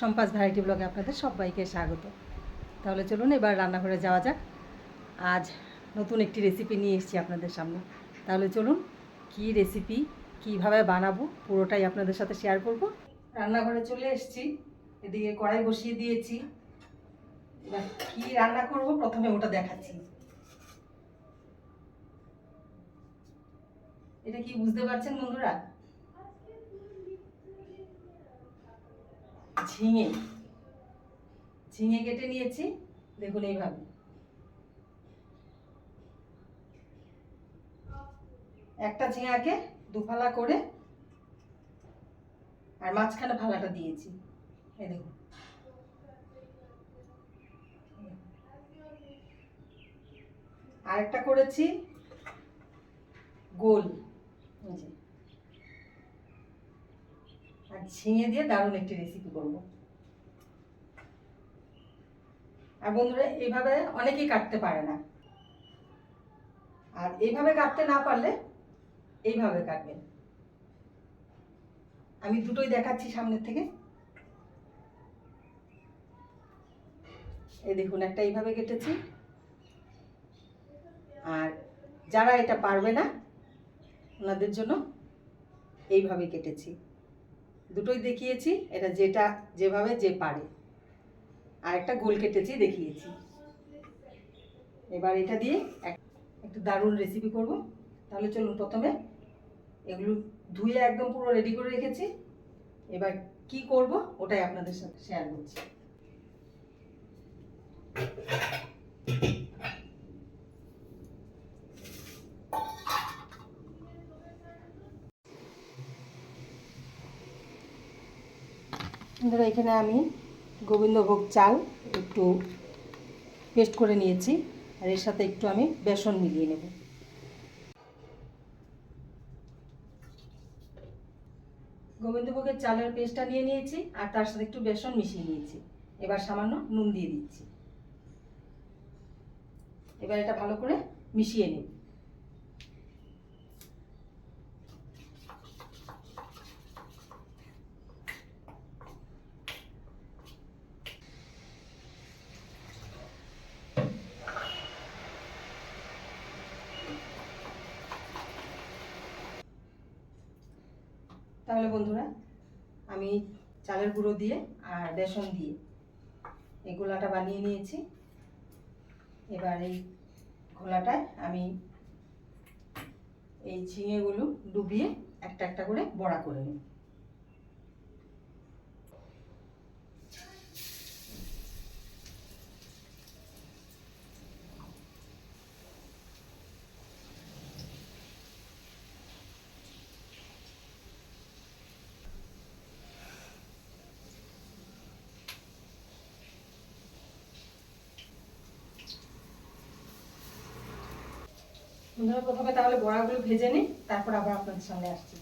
সম্পাস variety ব্লগে আপনাদের সবাইকে স্বাগত। তাহলে চলুন এবার রান্নাঘরে যাওয়া যাক। আজ নতুন একটি রেসিপি নিয়ে এসেছি আপনাদের সামনে। তাহলে চলুন কি রেসিপি কীভাবে বানাবো, পুরোটাই আপনাদের সাথে শেয়ার করব। রান্নাঘরে চলে এসেছি। এদিকে কড়াই বসিয়ে দিয়েছি। এবার কি রান্না করব প্রথমে ওটা দেখাচ্ছি। এটা কি বুঝতে পারছেন বন্ধুরা? ঝিঙে। ঝিঙে কেটে নিয়েছি, দেখুন এইভাবে। একটা ঝিঙাকে দুফালা করে আর মাঝখানে ফালাটা দিয়েছি। এই দেখুন। আরেকটা করেছি গোল। ঝিঙে দিয়ে দারুণ একটি রেসিপি করব। আর বন্ধুরা এইভাবে অনেকেই কাটতে পারে না। আর এইভাবে কাটতে না পারলে এইভাবে কাটবেন। আমি দুটোই দেখাচ্ছি সামনের থেকে। এই দেখুন, একটা এইভাবে কেটেছি। আর যারা এটা পারবে না, ওনাদের জন্য এইভাবে কেটেছি। দুটোই দেখিয়েছি, এটা যেটা যেভাবে যে পারে। আর একটা গোল কেটেছি, দেখিয়েছি। এবার এটা দিয়ে এক- একটু দারুণ রেসিপি করব। তাহলে চলুন প্রথমে এগুলো ধুয়ে একদম পুরো রেডি করে রেখেছি। এবার কি করব ওটাই আপনাদের সাথে শেয়ার করছি। বন্ধুরা এখানে আমি গোবিন্দভোগ চাল একটু পেস্ট করে নিয়েছি আর এর সাথে একটু আমি বেসন মিলিয়ে নেব। গোবিন্দভোগের চালের পেস্টটা নিয়ে নিয়েছি আর তার সাথে একটু বেসন মিশিয়ে নিয়েছি। এবার সামান্য নুন দিয়ে দিচ্ছি। এবার এটা ভালো করে মিশিয়ে নিই তাহলে বন্ধুরা, আমি চালের গুঁড়ো দিয়ে আর বেসন দিয়ে এই গোলাটা বানিয়ে নিয়েছি। এবার এই গোলাটায় আমি এই ঝিঙেগুলো ডুবিয়ে একটা একটা করে বড়া করে নেব। বন্ধুরা প্রথমে তাহলে বড়াগুলো ভেজে নিই, তারপর আবার আপনাদের সামনে আসছি।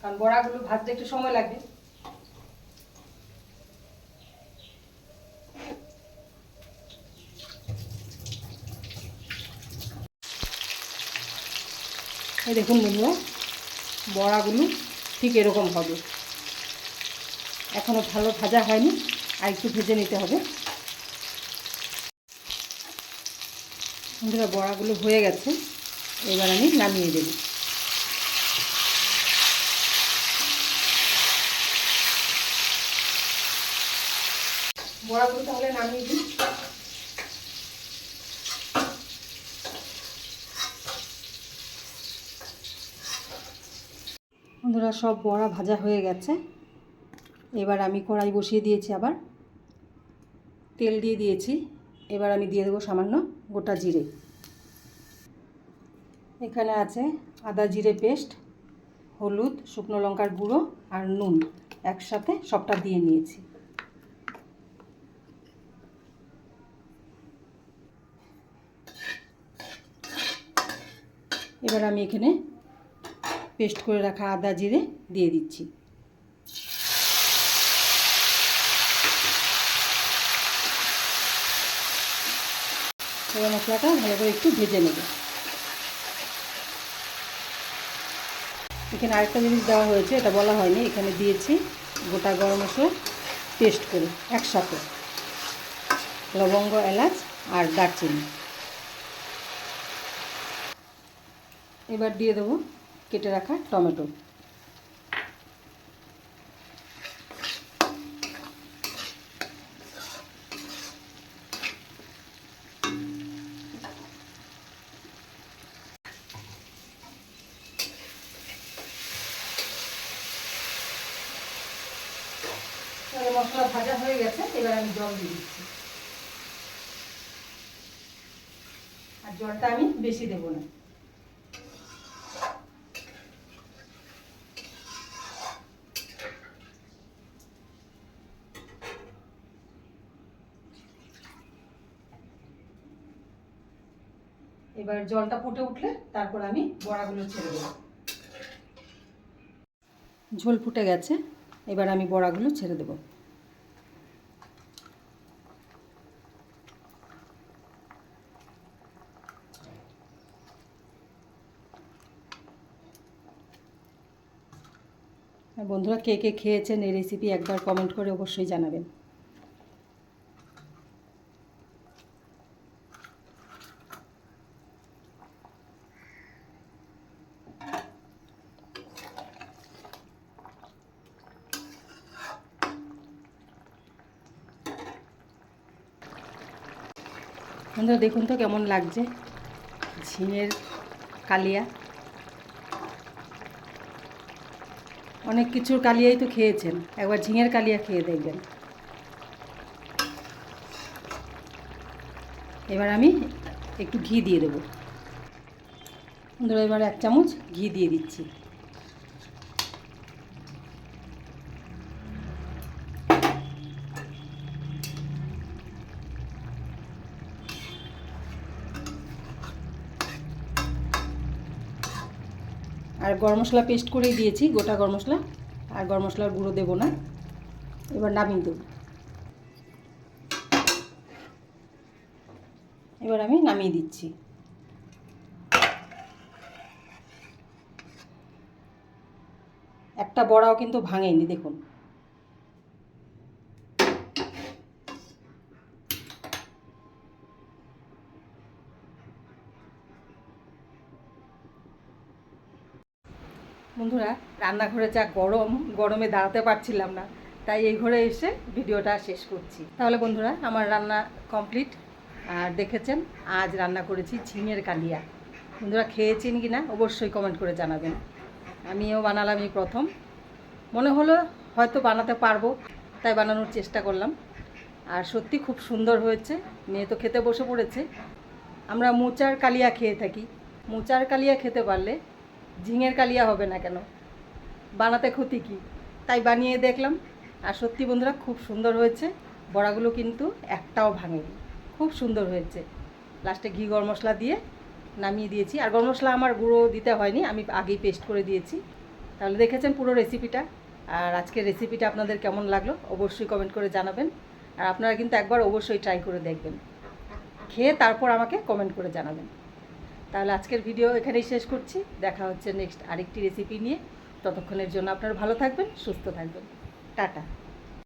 কারণ বড়াগুলো ভাজতে একটু সময় লাগবে দেখুন বন্ধুরা, বড়াগুলো ঠিক এরকম হবে। এখনও ভালো ভাজা হয়নি, আর একটু ভেজে নিতে হবে। বন্ধুরা, বড়াগুলো হয়ে গেছে। এবার আমি নামিয়ে দেব। তাহলে নামিয়ে বন্ধুরা, সব বড়া ভাজা হয়ে গেছে। এবার আমি কড়াই বসিয়ে দিয়েছি আবার। তেল দিয়ে দিয়েছি। এবার আমি দিয়ে দেবো সামান্য গোটা জিরে। এখানে আছে আদা, জিরে পেস্ট, হলুদ, শুকনো লঙ্কার গুঁড়ো আর নুন। একসাথে সবটা দিয়ে নিয়েছি। এবার আমি এখানে পেস্ট করে রাখা আদা, জিরে দিয়ে দিচ্ছি। মশলাটা ভালো করে একটু ভেজে নেব। এখানে আরেকটা জিনিস দেওয়া হয়েছে, এটা বলা হয়নি, এখানে দিয়েছি গোটা গরম মশলা, পেস্ট করে একসাথে। লবঙ্গ, এলাচ আর দারচিনি। এবার দিয়ে দেবো কেটে রাখা টমেটো তাহলে মশলা ভাজা হয়ে গেছে, এবার আমি জল দিয়ে দিচ্ছি। আর জলটা আমি বেশি দেবো না। এবার জলটা ফুটে উঠলে তারপর আমি বড়াগুলো ছেড়ে দেবো। ঝোল ফুটে গেছে, এবার আমি বড়াগুলো ছেড়ে দেবো। আর বন্ধুরা কে কে খেয়েছেন এই রেসিপি একবার কমেন্ট করে অবশ্যই জানাবেন। বন্ধুরা দেখুন তো কেমন লাগছে ঝিঙের কালিয়া। অনেক কিছুর কালিয়াই তো খেয়েছেন। একবার ঝিঙের কালিয়া খেয়ে দেখবেন। এবার আমি একটু ঘি দিয়ে দেবো। ধরো এবার এক চামচ ঘি দিয়ে দিচ্ছি। আর গরম মশলা পেস্ট করেই দিয়েছি, গোটা গরম মশলা। আর গরম মশলার গুঁড়ো দেবো না। এবার নামিয়ে দেবো। এবার আমি নামিয়ে দিচ্ছি। একটা বড়াও কিন্তু ভাঙেনি, দেখুন। বন্ধুরা, রান্নাঘরে যা গরম, গরমে দাঁড়াতে পারছিলাম না, তাই এই ঘরে এসে ভিডিওটা শেষ করছি। তাহলে বন্ধুরা, আমার রান্না কমপ্লিট। আর দেখেছেন, আজ রান্না করেছি ঝিঙের কালিয়া। বন্ধুরা, খেয়েছেন কি না অবশ্যই কমেন্ট করে জানাবেন। আমিও বানালাম এই প্রথম। মনে হলো হয়তো বানাতে পারব, তাই বানানোর চেষ্টা করলাম। আর সত্যি খুব সুন্দর হয়েছে, মেয়ে তো খেতে বসে পড়েছে। আমরা মোচার কালিয়া খেয়ে থাকি। মোচার কালিয়া খেতে পারলে ঝিঙের কালিয়া হবে না কেন? বানাতে ক্ষতি কি? তাই বানিয়ে দেখলাম। আর সত্যি বন্ধুরা, খুব সুন্দর হয়েছে। বড়াগুলো কিন্তু একটাও ভাঙেনি। খুব সুন্দর হয়েছে। লাস্টে ঘি, গরম মশলা দিয়ে নামিয়ে দিয়েছি। আর গরম মশলা আমার গুঁড়ো দিতে হয়নি, আমি আগেই পেস্ট করে দিয়েছি। তাহলে দেখেছেন পুরো রেসিপিটা। আর আজকের রেসিপিটা আপনাদের কেমন লাগল অবশ্যই কমেন্ট করে জানাবেন। আর আপনারা কিন্তু একবার অবশ্যই ট্রাই করে দেখবেন। খেয়ে তারপর আমাকে কমেন্ট করে জানাবেন। তাহলে আজকের ভিডিও এখানেই শেষ করছি। দেখা হচ্ছে নেক্সট আরেকটি রেসিপি নিয়ে। ততক্ষণের জন্য আপনারা ভালো থাকবেন, সুস্থ থাকবেন। টাটা।